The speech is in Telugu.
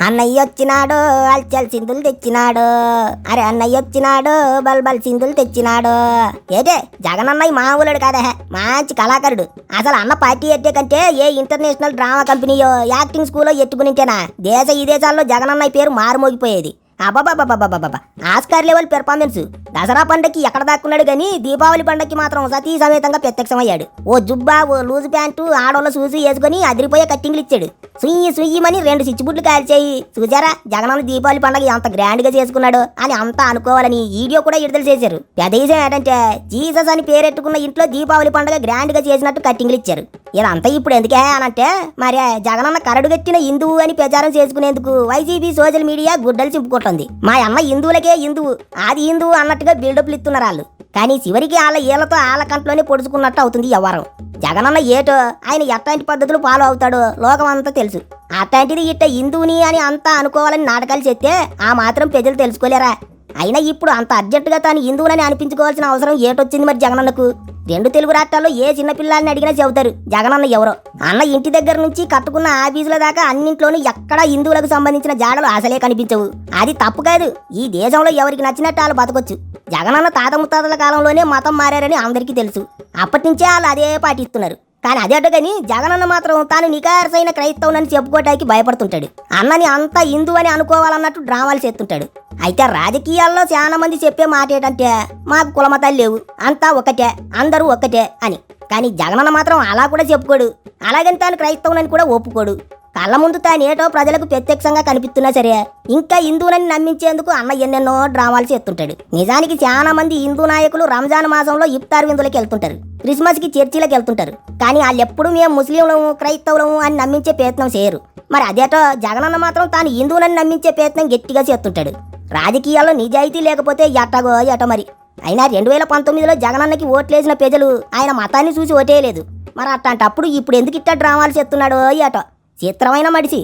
అన్నయ్య వచ్చినాడు అల్చల్ సింధులు తెచ్చినాడు. అరే అన్నయ్య వచ్చినాడు బల్బల్ సింధులు తెచ్చినాడు. ఏటే జగనన్నయ్య మామూలుడు కదా. మంచి కళాకారుడు. అసలు అన్న పార్టీ ఎట్టే కంటే ఏ ఇంటర్నేషనల్ డ్రామా కంపెనీయో యాక్టింగ్ స్కూల్లో ఎట్టుకునింటేనా దేశ విదేశాల్లో జగనన్నయ్య జగన్ అన్నయ్య పేరు మారుమోగిపోయేది. అబ్బాబాబాబాబాబా ఆస్కార్ లెవెల్ పెర్ఫార్మెన్స్. దసరా పండక్కి ఎక్కడ దాక్కున్నాడు కానీ దీపావళి పండక్కి మాత్రం సతీ సమేతంగా ప్రత్యక్షమయ్యాడు. ఓ జుబ్బా ఓ లూజు ప్యాంటు ఆడోళ్ళ సూసి వేసుకొని అదిరిపోయే కట్టింగ్లు ఇచ్చాడు. సుయ్యి సుయ్యమని రెండు సిచ్చుబుట్లు కాల్చేయి. చూసారా జగనన్న దీపావళి పండగ ఎంత గ్రాండ్గా చేసుకున్నాడు అని అంతా అనుకోవాలని వీడియో కూడా విడుదల చేశారు. పెద్ద విషయం ఏంటంటే జీసస్ అని పేరెట్టుకున్న ఇంట్లో దీపావళి పండగ గ్రాండ్గా చేసినట్టు కట్టింగ్లు ఇచ్చారు. ఇదంతా ఇప్పుడు ఎందుకే అనంటే మరి జగనన్న కరడు కట్టిన హిందువు అని ప్రచారం చేసుకునేందుకు వైసీపీ సోషల్ మీడియా గుడ్డలు చింపుకుంటుంది మా అమ్మ హిందువులకే హిందువు. ఆది హిందువు అన్నట్టుగా బిల్డప్లు ఇస్తున్నారు వాళ్ళు. కానీ చివరికి వాళ్ళ ఈలతో వాళ్ళ కంట్లోనే పొడుచుకున్నట్టు అవుతుంది వ్యవహారం. జగనన్న ఏటో ఆయన ఎట్లాంటి పద్ధతులు ఫాలో అవుతాడో లోకం అంతా తెలుసు. అట్లాంటిది ఇట్ట హిందువుని అని అంతా అనుకోవాలని నాటకాలు చెప్తే ఆ మాత్రం ప్రజలు తెలుసుకోలేరా? అయినా ఇప్పుడు అంత అర్జెంటుగా తాను హిందువులని అనిపించుకోవాల్సిన అవసరం ఏటొచ్చింది మరి జగనన్నకు? రెండు తెలుగు రాష్ట్రాల్లో ఏ చిన్నపిల్లల్ని అడిగినా చెబుతారు జగనన్న ఎవరో. అన్న ఇంటి దగ్గర నుంచి కట్టుకున్న ఆఫీసుల దాకా అన్నింట్లోనూ ఎక్కడా హిందువులకు సంబంధించిన జాడలు అసలే కనిపించవు. అది తప్పు కాదు ఈ దేశంలో ఎవరికి నచ్చినట్టు వాళ్ళు బతకొచ్చు. జగనన్న తాత ముత్తాతల కాలంలోనే మతం మారారని అందరికీ తెలుసు. అప్పటి నుంచే వాళ్ళు అదే పాటిస్తున్నారు. కానీ అదేట కానీ జగనన్న మాత్రం తాను నికారసైన క్రైస్తవునని చెప్పుకోవడానికి భయపడుతుంటాడు. అన్నని అంతా హిందూ అని అనుకోవాలన్నట్టు డ్రామాలు చేస్తుంటాడు. అయితే రాజకీయాల్లో చాలా మంది చెప్పే మాట ఏంటంటే మాకు కులమతాలు లేవు అంతా ఒకటే అందరూ ఒక్కటే అని. కానీ జగనన్న మాత్రం అలా కూడా చెప్పుకోడు. అలాగని తాను క్రైస్తవునని కూడా ఒప్పుకోడు. కళ్ళ ముందు తానేటో ప్రజలకు ప్రత్యక్షంగా కనిపిస్తున్నా సరే ఇంకా హిందువులని నమ్మించేందుకు అన్న ఎన్నెన్నో డ్రామాలు చేస్తుంటాడు. నిజానికి చాలా మంది హిందూ నాయకులు రంజాన్ మాసంలో ఇఫ్తార్ విందులకు వెళ్తుంటారు. క్రిస్మస్కి చర్చిలకు వెళ్తుంటారు. కానీ వాళ్ళు ఎప్పుడూ మేము ముస్లింలము క్రైస్తవులము అని నమ్మించే ప్రయత్నం చేయరు. మరి అదేటో జగనన్న మాత్రం తాను హిందువులని నమ్మించే ప్రయత్నం గట్టిగా చేస్తుంటాడు. రాజకీయాల్లో నిజాయితీ లేకపోతే ఎట్టగో ఎట మరి. అయినా రెండు వేల పంతొమ్మిదిలో జగనన్నకి ఓట్లేసిన ప్రజలు ఆయన మతాన్ని చూసి ఓటేయలేదు. మరి అట్లాంటప్పుడు ఇప్పుడు ఎందుకు ఇట్టా డ్రామాలు చేస్తున్నాడో ఎటో. చిత్రమైన మడిసి